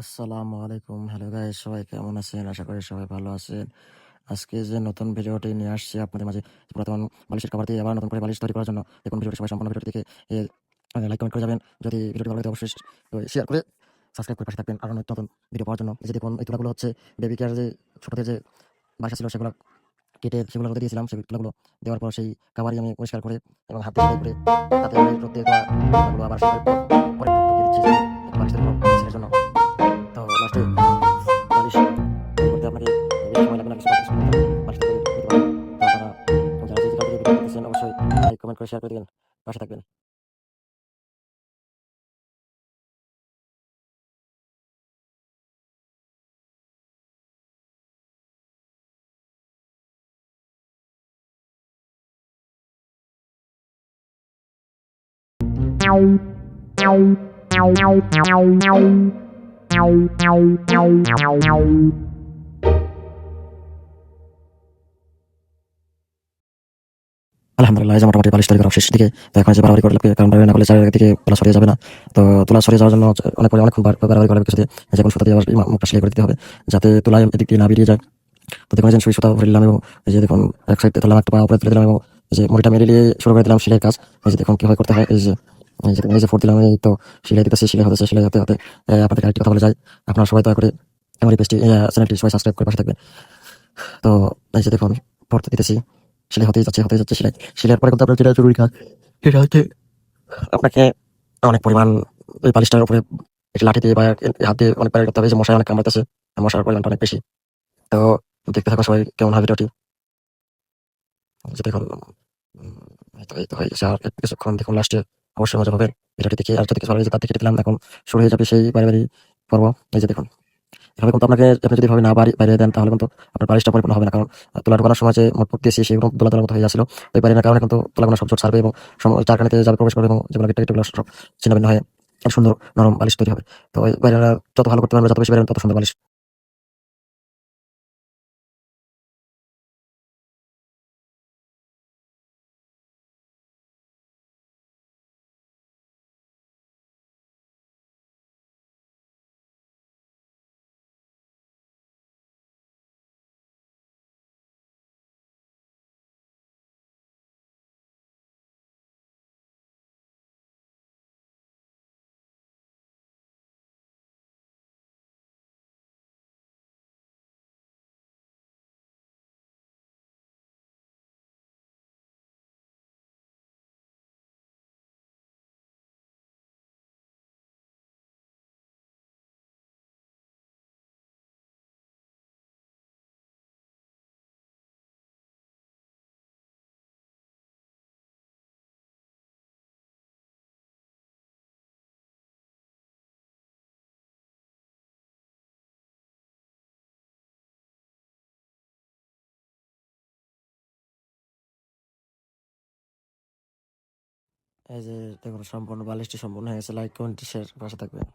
আসসালামু আলাইকুম। Hello guys সবাই কেমন আছেন? আশা করি সবাই ভালো আছেন। আজকে যে নতুন ভিডিওটি নিয়ে আসছি, আপনাদের মাঝে পুরাতন বালিশের কাভার দিয়ে আবার নতুন করে বালিশ তৈরি করার জন্য। দেখুন ভিডিওটি, সবাই সম্পূর্ণ ভিডিওটি দেখে লাইক কমেন্ট করে যাবেন। যদি ভিডিওটি ভালো লাগে, অবশ্যই শেয়ার করে সাবস্ক্রাইব করে পাশে থাকবেন। আরও নতুন নতুন ভিডিও পাওয়ার জন্য। এই যে দেখুন, এই তুলাগুলো হচ্ছে বেবি কেয়ার যে ছোটদের যে বাসা ছিল, সেগুলো কেটে সেগুলো রোদে দিয়েছিলাম। সেই তুলাগুলো দেওয়ার পর সেই কাভারই আমি পরিষ্কার করে এবং হাতে করে হাতে রোদ আবার তৈরি করতে আপনাকে বেশি সময় লাগবে না কিছু কিছু মিনিট বালিশ তৈরি করতে পারবেন তো আপনারা যারা যে যেখান থেকে ভিডিও দেখতেছেন অবশ্যই লাইক কমেন্ট করে শেয়ার করে দিবেন পাশে থাকবেন আলহামদুলিল্লাহ যে মোটামুটি বালিশ তৈরি করা শেষ দিকে তো এখন যে বাড়াবাড়ি করলে, কারণ বাড়াবাড়ি না করলে চারিদিক থেকে তোলা সরিয়ে যাবে না। তো তোলা সরিয়ে যাওয়ার জন্য অনেক বার- বাড়াবাড়ি করে কিছু দিয়ে যে কোনো সুতা দিয়ে আবার মুখটা সেলাই করে দিতে হবে, যাতে তোলা এদিক দিয়ে না বেরিয়ে যায়। তো দেখুন যে সুই সুতা ভরে দিলাম এবং যে দেখুন, এক সাইড তুললাম একটা পা উপরে তুলে দিলাম এবং যে মুড়িটা মেরে দিয়ে শুরু করে দিলাম সেলাই কাজ। এই যে দেখুন, কীভাবে করতে হয়, এই যে এই যে ফোর দিলাম, এই তো সেলাই দিতেছে, সেলাই হতেছে, সেলাই হতে হতে আপনাদের আরেকটি কথা বলে যায় আপনারা সবাই দয়া করে আমার এই পেজটি চ্যানেলটি সবাই সাবস্ক্রাইব করে পাশে থাকবেন। তো এই যে দেখুন পড়তে দিতেছি। সেলাই হতেই যাচ্ছে হতেই যাচ্ছে, সেলাই সেলাইয়ের পরে কিন্তু আপনার যেটা জরুরি কাজ, সেটা হচ্ছে আপনাকে অনেক পরিমাণ ওই বালিশটার উপরে একটু লাঠি দিয়ে বা হাত দিয়ে অনেক প্যারেড করতে হবে, যে মশাই অনেক কামড়াতেছে মশার পরিমাণটা অনেক বেশি। তো দেখতে থাকো সবাই কেমন হয় ভিডিওটি। যে দেখুন এই তো হয়ে আর কিছুক্ষণ দেখুন লাস্টে অবশ্যই মজা হবে ভিডিওটি দেখে আর যদি কিছু ভালো লাগে তার থেকে দিলাম এখন শুরু হয়ে যাবে সেই বাড়ি বাড়ি পর্ব। এই যে দেখুন এভাবে কিন্তু আপনাকে আপনি যদি ভাবে না বাইরে দেন, তাহলে কিন্তু আপনার বালিশটা পরিপূর্ণ হবে না। কারণ তোলা ঢোকানোর সময় যে মোট দিয়েছি সেগুলো দোলা তোলার মতো হয়ে যাচ্ছিল। ওই বাইরে না কারণে কিন্তু তোলাগুলো সব জোট ছাড়বে এবং চারখানিতে যাবে প্রবেশ করবে এবং যেগুলো গেটে গেটেগুলো সব ছিন্ন ভিন্ন হয়ে সুন্দর নরম বালিশ তৈরি হবে। তো বাইরে যত ভালো করতে পারবে, যত বেশি পারবেন তত সুন্দর বালিশ এই যে দেখুন সম্পূর্ণ বালিশটি সম্পূর্ণ হয়ে গেছে। লাইক কমেন্ট শেয়ার পাশে থাকবেন।